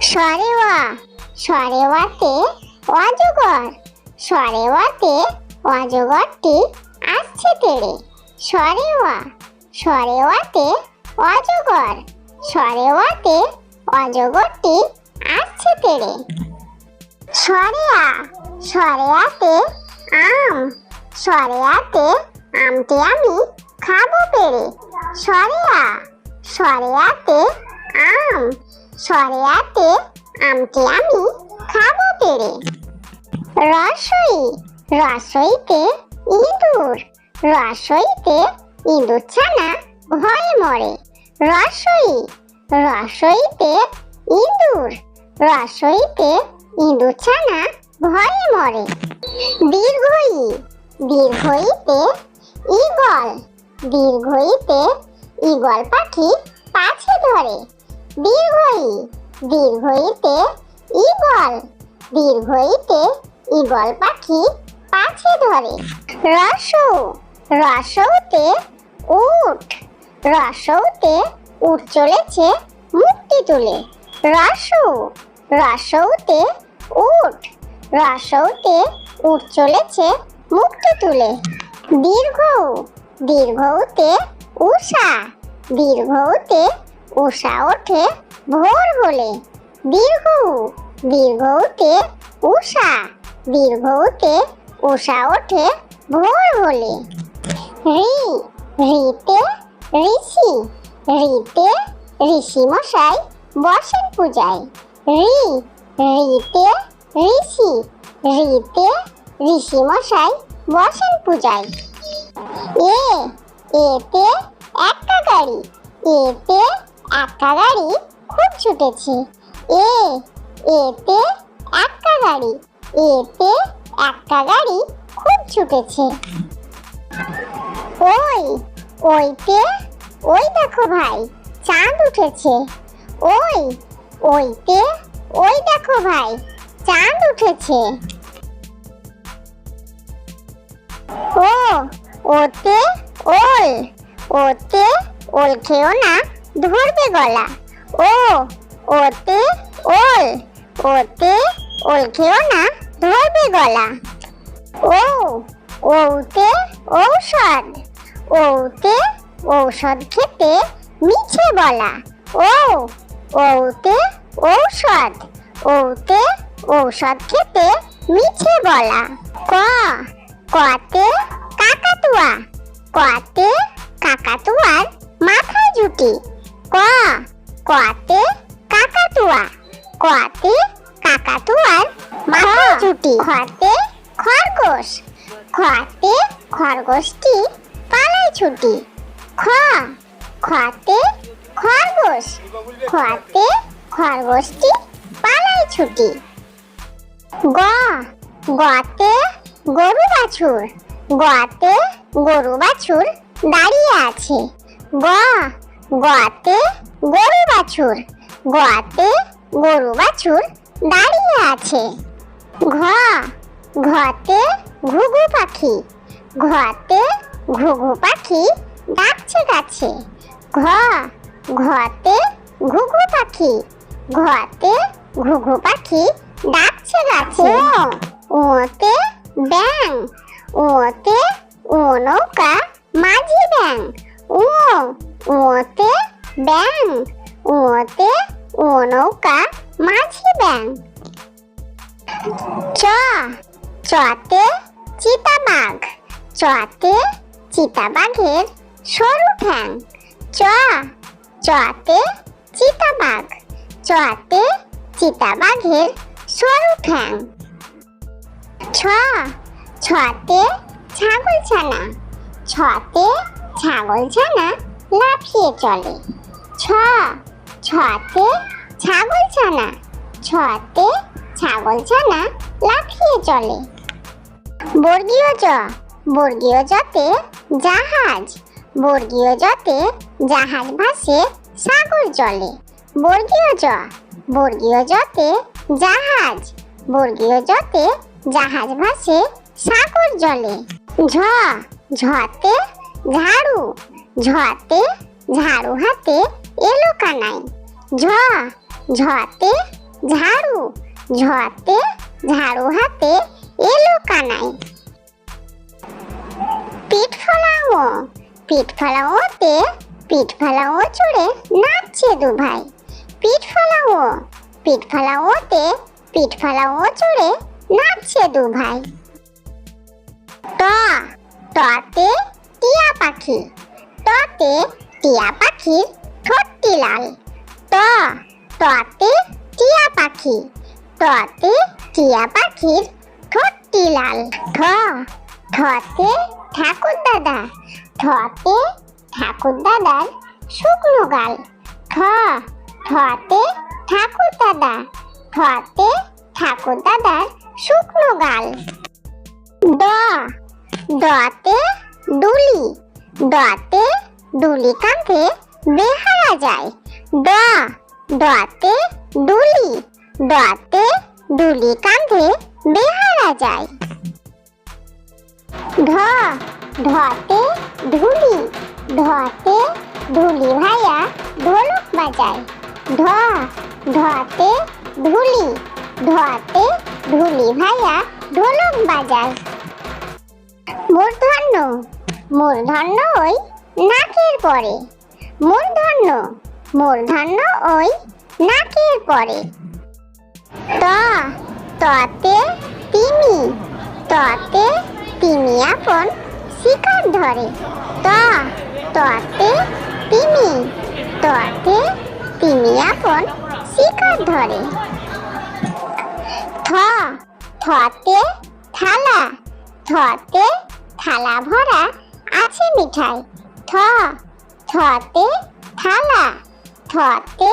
সরে ওয়া সরে ওয়াতে অজগর সরে ওয়াতে অজগরটি আসছে তেড়ে। সরে ওয়া সরে ওয়াতে অজগর সরে ওয়াতে অজগরটি আসছে তেড়ে। সরেয়া আ সরে আতে আম সরে আতে আমটি আমি খাব পেরে সরেয়া আ সরে আতে আম সরে আতে আমটি আমি খাব পেরে রসই, রসইতে ইঁদুর রসইতে ইঁদুর ছানা ভয়ে মরে। রসই, রসইতে ইঁদুর রসইতে ইঁদুর ছানা ভয়ে মরে। দীর্ঘই, দীর্ঘইতে ঈগল দীর্ঘইতে ঈগল পাখি পাছে ধরে। দীর্ঘই, দীর্ঘইতে ঈগল দীর্ঘইতে ঈগল পাখি পাছে ধরে। রসৌ রসৌতে উট রসৌতে উট চলেছে মুক্তি তুলে। রসৌ রসৌতে উট রসৌতে উট চলেছে মুক্তি তুলে। দীর্ঘ দীর্ঘতে উষা দীর্ঘতে উষা ওঠে ভোর হলে দীর্ঘ দীর্ঘতে উষা দীর্ঘতে উষা ওঠে ভোর হলে রি, রিতে ঋষি রিতে ঋষি মশাই বসেন পূজায়। রি, রিতে ঋষি রিতে ঋষি মশাই বসেন পূজায়। এ, এতে একটা গাড়ি, এতে একটা গাড়ি খুব ছুটেছে। এ, এতে একটা গাড়ি, এতে একটা গাড়ি খুব ছুটেছে। ওই, ওইতে, ওই দেখো ভাই, চাঁদ উঠেছে। ওই, ওইতে, ওই দেখো ভাই, চাঁদ উঠেছে। ও, ওতে ওল ওতে ওল খেও না। ধরবে গলা। ও, ওতে ওল ওতে ওল খেও না, ধরবে গলা। ও, ওতে ঔষধ ওতে ঔষধ খেতে মিছে বলা ও, ওতে ঔষধ ওতে ঔষধ খেতে মিছে বলা ক, কতে কাকাতুয়া, কতে কাকাতুয়ার মাথা জুটি ক কতে কাকাতুয়া কতে কাকাতুয়ার মাথা জুটি খতে খরগোশ খতে খরগোশটি পালায় ছুটি খ খতে খরগোশ খতে খরগোশটি পালায় ছুটি গ গতে গরু বাছুর গতে গরু বাছুর দাঁড়িয়ে আছে গ গতে গরু বাছুর, গোয়াতে গরু বাছুর দাঁড়িয়ে আছে। ঘ, ঘতে ঘুঘু পাখি, ঘতে ঘুঘু পাখি ডাকছে গাছে ঘ, ঘতে ঘুঘু পাখি, ঘতে ঘুঘু পাখি ডাকছে গাছে চ চতে চিতাবাঘ চতে চিতাবাঘের সরু ঠ্যাং ছ ছতে ছাগল ছানা ছতে ছাগল ছানা লাফিয়ে চলে। ছ ছতে ছাগল ছানা ছতে ছাগল ছানা লাফিয়ে চলে। বর্গীয় জ, বর্গীয় জতে জাহাজ। বর্গীয় জতে জাহাজ ভাসে সাগর জলে। বর্গীয় জ, বর্গীয় জতে জাহাজ। বর্গীয় জতে জাহাজ ভাসে সাগর জলে। ঝ, ঝতে ঝাড়ু। ঝতে ঝাড়ু হাতে এলো কানাই। ঝ, ঝতে ঝাড়ু। ঝতে ঝাড়ু হাতে এলো কানাই। পিঠ ফলাও পিঠ ফলাওতে পিঠ ফলাও চড়ে নাচছে দু ভাই পিঠ ফলাও পিঠ ফলাওতে পিঠ ফলাও চড়ে নাচছে দু ভাই ট টতে টিয়া পাখি টতে টিয়া পাখির ঠোঁটটি লাল। ট টতে টিয়া পাখি টতে টিয়া পাখির ঠোঁটটি লাল। ঠ ঠতে ঠাকুর দাদা ঠতে ঠাকুর দাদার শুকনো গাল। ঠ ঠতে ঠাকুর দাদা ঠতে ঠাকুর দাদার শুকনো গাল। ড ডতে দুলি ডতে ডুলি কাঁধে বেহারা যায়। ড ডতে দুলি ডতে ডুলি কাঁধে বেহারা যায়। ঢ ঢতে ঢুলি ঢতে ধুলি ভাইয়া ঢোলক বাজায়। ধ ঢতে ধুলি। ঢতে ধুলি ভাইয়া ঢোলক বাজায়। মূর্ধন্য। মূর্ধন্য ওই নাকের পরে। মূর্ধন্য। মূর্ধন্য ওই নাকের পরে। ত, ততে তিমি। ততে তিমি আপন শিকার ধরে। ত, ততে তিমি। ততে তিমি আপন শিকার ধরে। থ, থতে থালা। থতে থালা ভরা আছে মিঠাই। থ, থতে থালা। থতে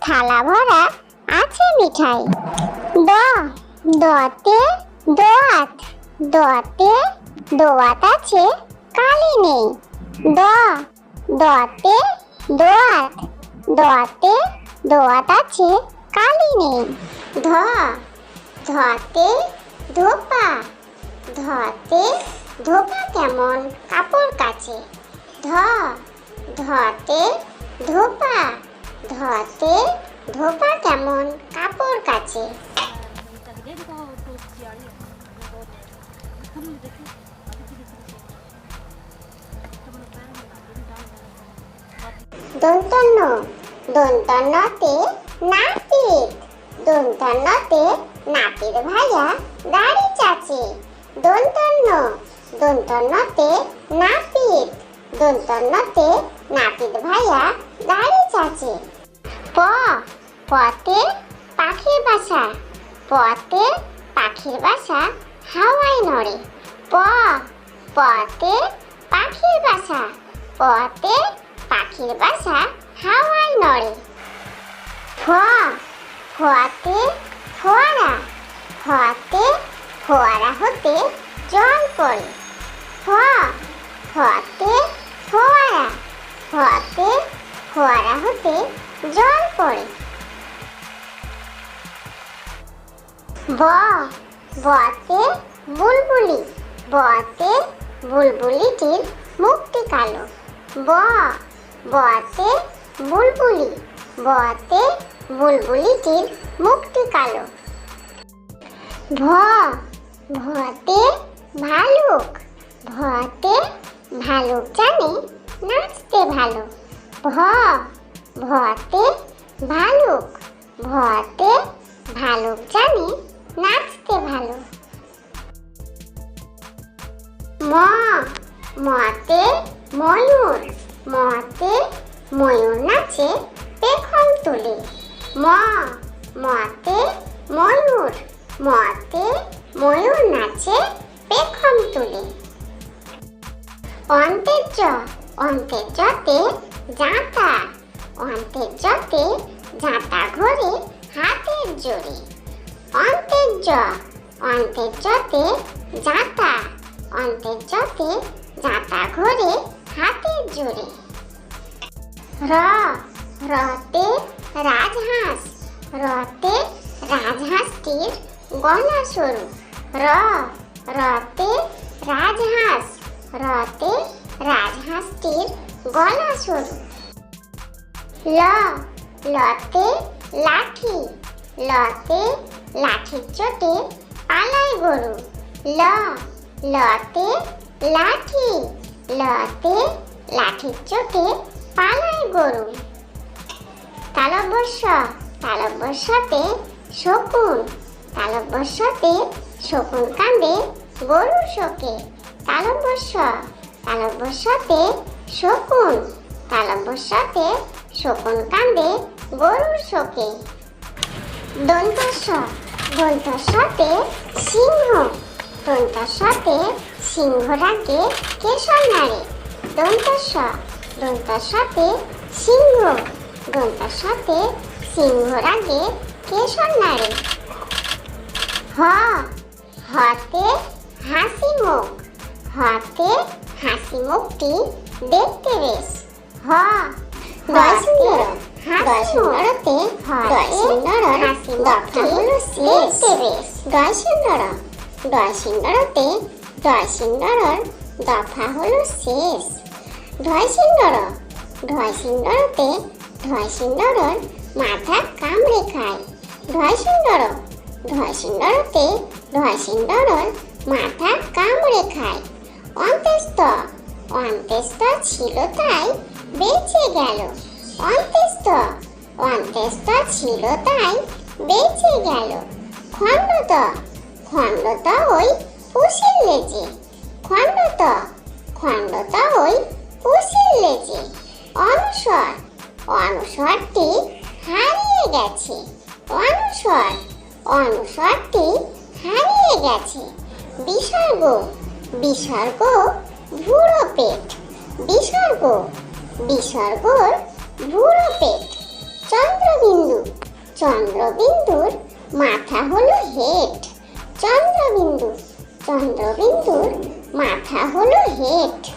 থালা ভরা আছে মিঠাই। দ, দতে দোয়াত। দতে দোয়াত আছে কালি নেই। দ দতে দোয়াত দতে দোয়াত আছে কালি নেই। ধ ধতে ধোপা ধতে ধোপা কেমন? কাপড় কাছে ধ ধতে ধোপা ধতে ধোপা কেমন? কাপড় কাছে দন্তন্য দন্তন্যতে নাপিত দন্তন্যতে নাপিত ভাইয়া দাড়ি চাচে। দন্তন্য দন্তন্যতে নাপিত দন্তন্যতে নাপিত ভাইয়া দাড়ি চাচে। প। পতে পাখির বাসা। পতে পাখির বাসা হাওয়ায় নড়ে। প। পতে পাখির বাসা। পতে পাখির বাসা হাওয়ায় নড়ে। ফ ফতে ফোয়ারা ফতে ফোয়ারা হতে জল পড়ে। ফ ফতে ফোয়ারা ফতে ফোয়ারা হতে জল পড়ে। ব, বতে বুলবুলি, বতে বুলবুলিটির মুক্তি কালো। ব বতে বুলবুলি বতে বুলবুলিটির মুক্তি কালো। ভ ভতে ভালুক ভতে ভালুক জানে নাচতে ভালো। ভ ভতে ভালুক ভতে ভালুক জানে নাচতে ভালো। ম মতে ময়ূর মতে ময়ূর নাচে পেখম তুলে। ম মতে ময়ূর মতে ময়ূর নাচে পেখম তুলে। অন্তের জ অন্তের জতে জাঁতা অন্তের জতে ঘোরে হাতের জোরে। অন্তের জ অন্তের জতে জাঁতা অন্তের জতে ঘোরে জোরে র, রতে রাজহাঁস। রতে রাজহাঁসটির গলা সরু। র, রতে রাজহাঁস। রতে রাজহাঁসটির গলা সরু। ল, লতে লাঠি। লতে লাঠির চোটে পালায় গরু। ল, লতে লাঠি। লতে লাঠির চোটে পালায় গরু। তালব্যস্য, তালব্যস্যতে শকুন তালব্যস্যতে শকুন কাঁদে গরু শোকে। তালব্যস্য, তালব্যস্যতে শকুন তালব্যস্যতে শকুন কাঁদে গরুর শোকে। দন্তস্ব দন্তস্বতে সিংহ দন্তস্বতে সিংহ রাগে কেশর নাড়ে। দন্তস্ব দন্তস্বতে সিংহ। দন্তস্বতে সিংহ রাগে কেশর নাড়ে হ। হতে হাসি মুখ। হতে হাসি মুখটি দেখতে বেশ। হ। দয়সিন্দর মুখটি দফা হলো শেষ। ধয়সিন্দর ধয়সিন্দরতে ধয়সিন্দরর মাথা কামড়ে খায়। ধয়সিন্দর ধয়সিন্দরতে ধয়সিন্দরর মাথা কামড়ে খায়। অন্তেস্ত অন্তেস্ত ছিল তাই বেঁচে গেল। অন্তেস্ত অন্তেস্ত ছিল তাই বেঁচে গেল। খণ্ডত খণ্ডত ওই পুষির লেজে। খণ্ডত খণ্ডত ওই পুষির লেজে। অনুসর। অনুসরটি হারিয়ে গেছে। অনুসর। অনুসরটি হারিয়ে গেছে। বিসর্গ। বিসর্গ ভুড়ো পেট। বিসর্গ। বিসর্গর ভুড়ো পেট। চন্দ্রবিন্দু। চন্দ্রবিন্দুর মাথা হলো হেড। চন্দ্রবিন্দু। চন্দ্রবিন্দুর মাথা হলো হেড।